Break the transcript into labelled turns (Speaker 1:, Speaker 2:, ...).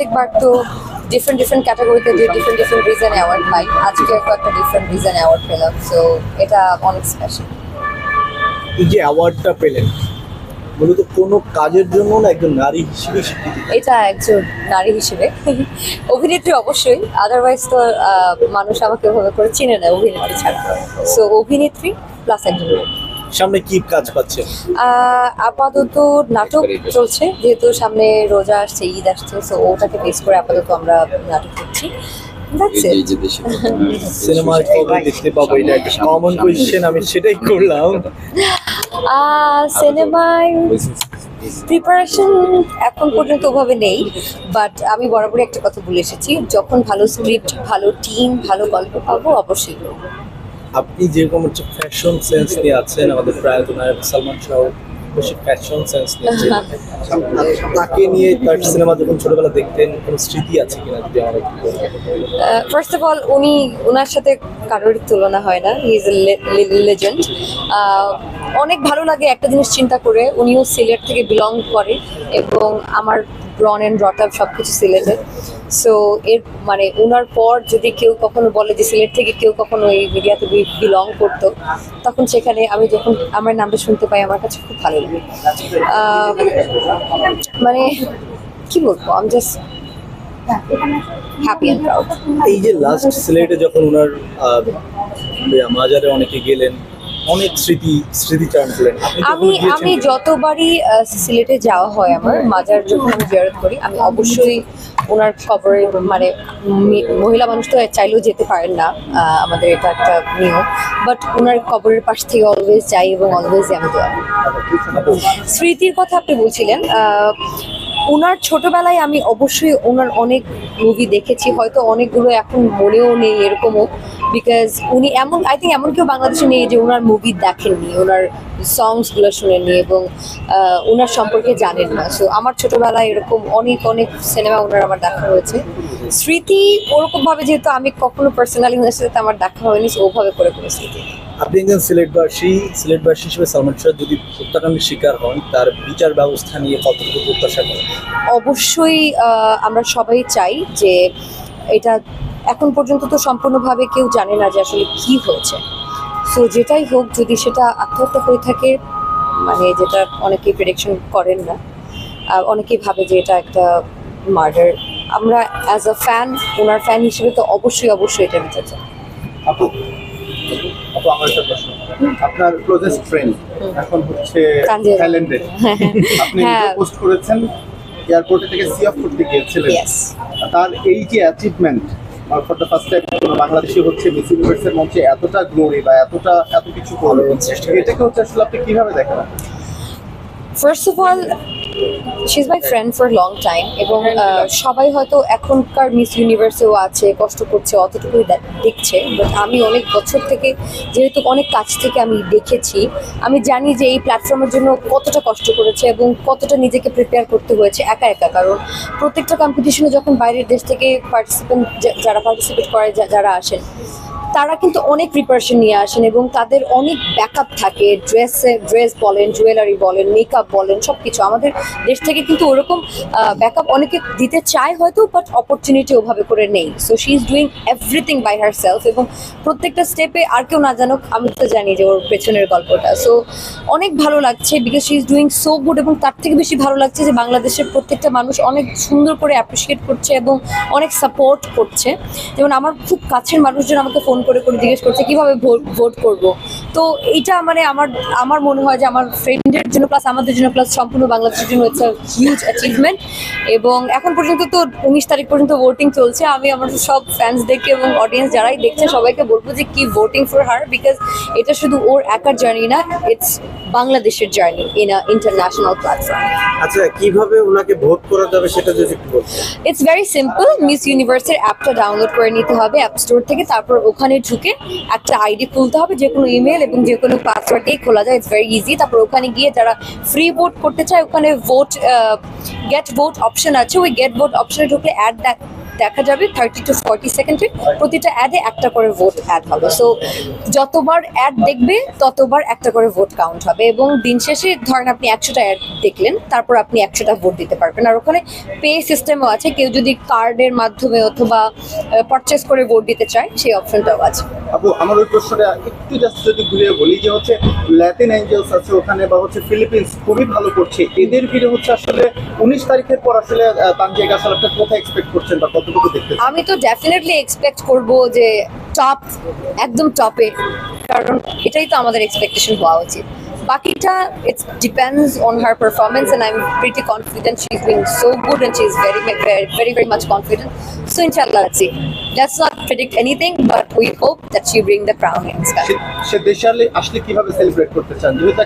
Speaker 1: প্রত্যেকবার তো different different ক্যাটাগরিতে ডিফারেন্ট ডিফারেন্ট রিজনে অ্যাওয়ার্ড পাই। আজকে একটা ডিফারেন্ট রিজনে অ্যাওয়ার্ড পেলাম সো এটা অনেক স্পেশাল
Speaker 2: এই যে অ্যাওয়ার্ডটা পেলেন মূলত কোনো কাজের জন্য না একজন নারী হিসেবে স্বীকৃতি
Speaker 1: এটা একজন নারী হিসেবে। অভিনেত্রী অবশ্যই আদারওয়াইজ তো মানুষ আমাকে ওভাবে করে চিনে না অভিনেত্রী ছাড়া। সো অভিনেত্রী প্লাস একজন নারী।
Speaker 2: সামনে কি কাজ পাচ্ছেন
Speaker 1: আপাতত নাটক চলছে যেহেতু সামনে রোজা আসছে ঈদ আসছে সো ওটাকে বেস করে আপাতত আমরা নাটক করছি। That's it.
Speaker 2: সিনেমায় কবে দেখতে পাবো এটা একটা কমন কোয়েশ্চেন আমি সেটাই করলাম।
Speaker 1: সিনেমায় প্রিপারেশন এখন পর্যন্ত ওভাবে নেই বাট আমি বরাবরই একটা কথা বলে এসেছি যখন ভালো স্ক্রিপ্ট ভালো টিম ভালো গল্প পাবো অবশ্যই।
Speaker 2: আপনি যেরকম হচ্ছে ফ্যাশন সেন্স নিয়ে আছেন, আমাদের প্রয়াত নায়ক সালমান শাহ বেশি ফ্যাশন সেন্স নিয়ে তাকে নিয়ে তার সিনেমা যখন ছোটবেলা দেখতেন, কোনো স্মৃতি আছে কিনা যদি একটু
Speaker 1: ফার্স্ট অফ অল উনি ওনার সাথে কারোর তুলনা হয় না। হি ইজ লেজেন্ড অনেক ভালো লাগে একটা জিনিস চিন্তা করে। উনিও সিলেট থেকে বিলং করে এবং আমার ব্রন অ্যান্ড ব্রট আপ সব কিছু সিলেটে সো এর মানে ওনার পর যদি কেউ কখনো বলে যে সিলেট থেকে কেউ কখনো এই মিডিয়াতে বিলং করতো, তখন সেখানে আমি যখন আমার নামটা শুনতে পাই, আমার কাছে খুব ভালো লাগে। মানে কি বলব আমি জাস্ট হ্যাপি অ্যান্ড
Speaker 2: এই যে লাস্ট সিলেটে যখন ওনার মাজারে অনেকে গেলেন অনেক স্মৃতি স্মৃতিচারণ করলেন
Speaker 1: আমি আমি যতবারই সিলেটে যাওয়া হয় আমার মাজার যখন আমি জিয়ারত করি আমি অবশ্যই ওনার খবরে মানে মহিলা মানুষ তো চাইলেও যেতে পারেন না আমাদের এটা একটা নিয়ম। বাট ওনার কবরের পাশ থেকে অলওয়েজ যাই এবং অলওয়েজ আমি করি। স্মৃতির কথা আপনি বলছিলেন ওনার ছোটবেলায় আমি অবশ্যই ওনার অনেক মুভি দেখেছি, হয়তো অনেকগুলো এখন মনেও নেই এরকমও বিকজ উনি এমন আই থিঙ্ক এমন কেউ বাংলাদেশে নেই যে ওনার মুভি দেখেননি ওনার সংসগুলো শুনেননি এবং ওনার সম্পর্কে জানেন না সো আমার ছোটবেলায় এরকম অনেক অনেক সিনেমা ওনার আমার দেখা হয়েছে স্মৃতি ওরকমভাবে যেহেতু আমি কখনো পার্সোনালি ওনার সাথে আমার দেখা হয়নি ওভাবে করে কোনো স্মৃতি নেই।
Speaker 2: আপনি একজন সিলেটবাসী সিলেটবাসী হিসেবে সালমান শাহ যদি হত্যাকাণ্ডের শিকার হন তার বিচার ব্যবস্থা নিয়ে কতটুকু প্রত্যাশা করেন?
Speaker 1: অবশ্যই আমরা সবাই চাই যে এটা এখন পর্যন্ত তো সম্পূর্ণভাবে কেউ জানে না যে আসলে কি হয়েছে। সো যেটাই হোক যদি সেটা আত্মহত্যা হয়ে থাকে মানে যেটা অনেকেই প্রেডিকশন করেন না অনেকেই ভাবে যে এটা একটা মার্ডার আমরা অ্যাজ আ ফ্যান ওনার ফ্যান হিসেবে তো অবশ্যই অবশ্যই এটা বিচার চাই।
Speaker 3: আপু আপু আমার একটা প্রশ্ন আপনার ক্লোজেস্ট ফ্রেন্ড এখন হচ্ছে। থাইল্যান্ডে। আপনি
Speaker 1: হ্যাঁ।
Speaker 3: পোস্ট করেছেন এয়ারপোর্টে থেকে সি অফ করতে গিয়েছিলেন। তার এই যে achievement for the first time Bangladeshi হচ্ছে মিস ইউনিভার্সের মঞ্চে এতটা গ্লোরি বা এতটা এত কিছু করল এটাকে হচ্ছে আসলে আপনি কীভাবে দেখেন?
Speaker 1: First of all she is my friend for long time এবং সবাই হয়তো এখনকার মিস ইউনিভার্সেও আছে, কষ্ট করছে, অতটুকুই দেখছে বাট আমি অনেক বছর থেকে, যেহেতু অনেক কাছ থেকে আমি দেখেছি, আমি জানি যে এই প্ল্যাটফর্মের জন্য কতটা কষ্ট করেছে এবং কতটা নিজেকে প্রিপেয়ার করতে হয়েছে একা একা, কারণ প্রত্যেকটা কম্পিটিশনে যখন বাইরের দেশ থেকে পার্টিসিপেন্ট যারা পার্টিসিপেট করে যারা আসেন তারা কিন্তু অনেক প্রিপারেশন নিয়ে আসেন এবং তাদের অনেক ব্যাকআপ থাকে। ড্রেসে ড্রেস বলেন জুয়েলারি বলেন মেকআপ বলেন সব কিছু আমাদের দেশ থেকে কিন্তু ওরকম ব্যাকআপ অনেকে দিতে চায় হয়তো বাট অপরচুনিটি ওভাবে করে নেই। So she is doing everything by her self এবং প্রত্যেকটা স্টেপে আর কেউ না জানুক, আমি তো জানি যে ওর পেছনের গল্পটা। সো অনেক ভালো লাগছে because she is doing so good এবং তার থেকে বেশি ভালো লাগছে যে বাংলাদেশের প্রত্যেকটা মানুষ অনেক সুন্দর করে অ্যাপ্রিসিয়েট করছে এবং অনেক সাপোর্ট করছে। যেমন আমার খুব কাছের মানুষজন আমাকে ফোন করে করে জিজ্ঞেস করছে কীভাবে ভোট ভোট করব? তো এইটা মানে আমার আমার মনে হয় যে আমার ফ্রেন্ডের জন্য প্লাস আমাদের জন্য প্লাস সম্পূর্ণ বাংলাদেশের জন্য ইটস হিউজ অ্যাচিভমেন্ট এবং এখন পর্যন্ত তো উনিশ তারিখ পর্যন্ত ভোটিং চলছে। আমি আমার সব ফ্যান্সদেরকে এবং অডিয়েন্স যারাই দেখছে সবাইকে বলব যে কি ভোটিং ফর হার বিকজ এটা শুধু ওর একার জার্নি না ইটস বাংলাদেশের journey in a international platform
Speaker 2: আচ্ছা কীভাবে ওনাকে ভোট করা যাবে সেটা যদি একটু
Speaker 1: ইটস ভেরি সিম্পল মিস ইউনিভার্সের অ্যাপটা ডাউনলোড করে নিতে হবে অ্যাপ স্টোর থেকে তারপর ওখানে ঢুকে একটা আইডি খুলতে হবে যে কোনো ইমেল এবং যে কোনো পাসওয়ার্ড দিয়ে খোলা যায় ইটস ভেরি ইজি তারপর ওখানে গিয়ে যারা ফ্রি ভোট করতে চায়, ওখানে ভোট গেট ভোট অপশন আছে। ওই গেট ভোট অপশনে ঢুকলে অ্যাড দ্যাট দেখা যাবে থার্টি টু ফর্টি সেকেন্ডে প্রতিটা অ্যাডে একটা করে ভোট অ্যাড হবে। সো যতবার অ্যাড দেখবে, ততবার একটা করে ভোট কাউন্ট হবে এবং দিন শেষে ধরেন আপনি একশোটা অ্যাড দেখলেন, তারপর আপনি একশোটা ভোট দিতে পারবেন। আর ওখানে পে সিস্টেমও আছে, কেউ যদি কার্ডের মাধ্যমে অথবা পারচেস করে ভোট দিতে চায়, সেই অপশনটাও আছে।
Speaker 3: আপু, আমার ওই প্রশ্নটা একটু জাস্ট যদি ঘুরিয়ে বলি যে হচ্ছে ল্যাটিন অ্যাঞ্জেলস আছে ওখানে বা হচ্ছে ফিলিপিন্স খুবই ভালো করছে। এদের ভিড়ে হচ্ছে আসলে উনিশ তারিখের পর আসলে তানজিয়া গাছাল আপনি কোথায় এক্সপেক্ট করছেন বা কতটুকু দেখতে
Speaker 1: আমি তো ডেফিনেটলি এক্সপেক্ট করব যে টপ একদম টপে কারণ এটাই তো আমাদের এক্সপেকটেশন হওয়া উচিত। বাকিটা it's depends on her performance and I am pretty confident she is doing so good and she is very very very much confident so ইনশাল্লাহ let's see let's not predict anything but we hope that she bring the crown in sky
Speaker 3: সে- দেশে আসলে কীভাবে celebrate করতে চান?